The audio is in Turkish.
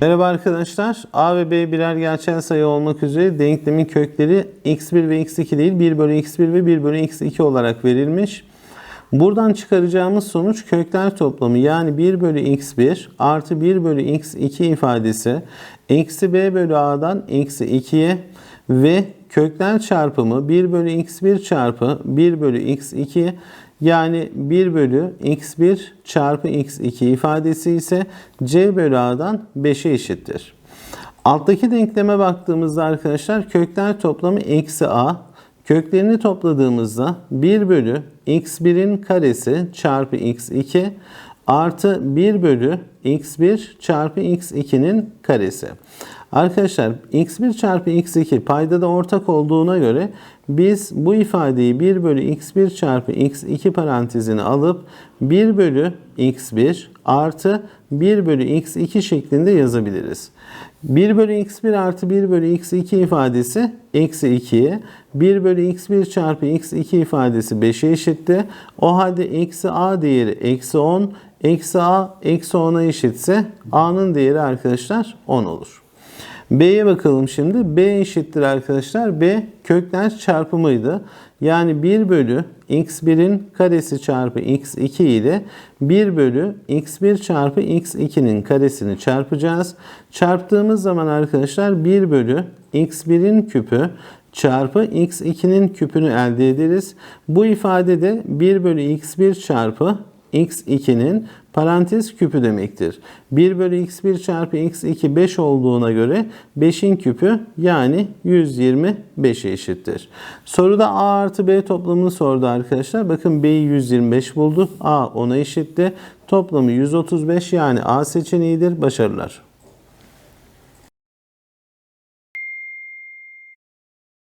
Merhaba arkadaşlar. A ve B birer gerçel sayı olmak üzere denklemin kökleri x1 ve x2 değil 1 bölü x1 ve 1 bölü x2 olarak verilmiş. Buradan çıkaracağımız sonuç kökler toplamı yani 1 bölü x1 artı 1 bölü x2 ifadesi eksi b bölü a'dan eksi 2'ye ve kökler çarpımı 1 bölü x1 çarpı 1 bölü x2 yani 1 bölü x1 çarpı x2 ifadesi ise c bölü a'dan 5'e eşittir. Alttaki denkleme baktığımızda arkadaşlar kökler toplamı eksi a. Köklerini topladığımızda 1 bölü x1'in karesi çarpı x2 artı 1 bölü x1 çarpı x2'nin karesi. Arkadaşlar x1 çarpı x2 paydada ortak olduğuna göre biz bu ifadeyi 1 bölü x1 çarpı x2 parantezine alıp 1 bölü x1 artı 1 bölü x2 şeklinde yazabiliriz. 1 bölü x1 artı 1 bölü x2 ifadesi eksi 2'ye 1 bölü x1 çarpı x2 ifadesi 5'e eşitti. O halde eksi a değeri eksi 10 eksi a eksi 10'a eşitse a'nın değeri arkadaşlar 10 olur. B'ye bakalım şimdi. B eşittir arkadaşlar. B kökler çarpımıydı. Yani 1 bölü x1'in karesi çarpı x2 ile 1 bölü x1 çarpı x2'nin karesini çarpacağız. Çarptığımız zaman arkadaşlar 1 bölü x1'in küpü çarpı x2'nin küpünü elde ederiz. Bu ifadede 1 bölü x1 çarpı x2'nin parantez küpü demektir. 1 bölü x1 çarpı x2 5 olduğuna göre 5'in küpü yani 125'e eşittir. Soruda a artı b toplamını sordu arkadaşlar. Bakın b'yi 125 buldu. a 10'a eşitti. Toplamı 135 yani a seçeneğidir. Başarılar.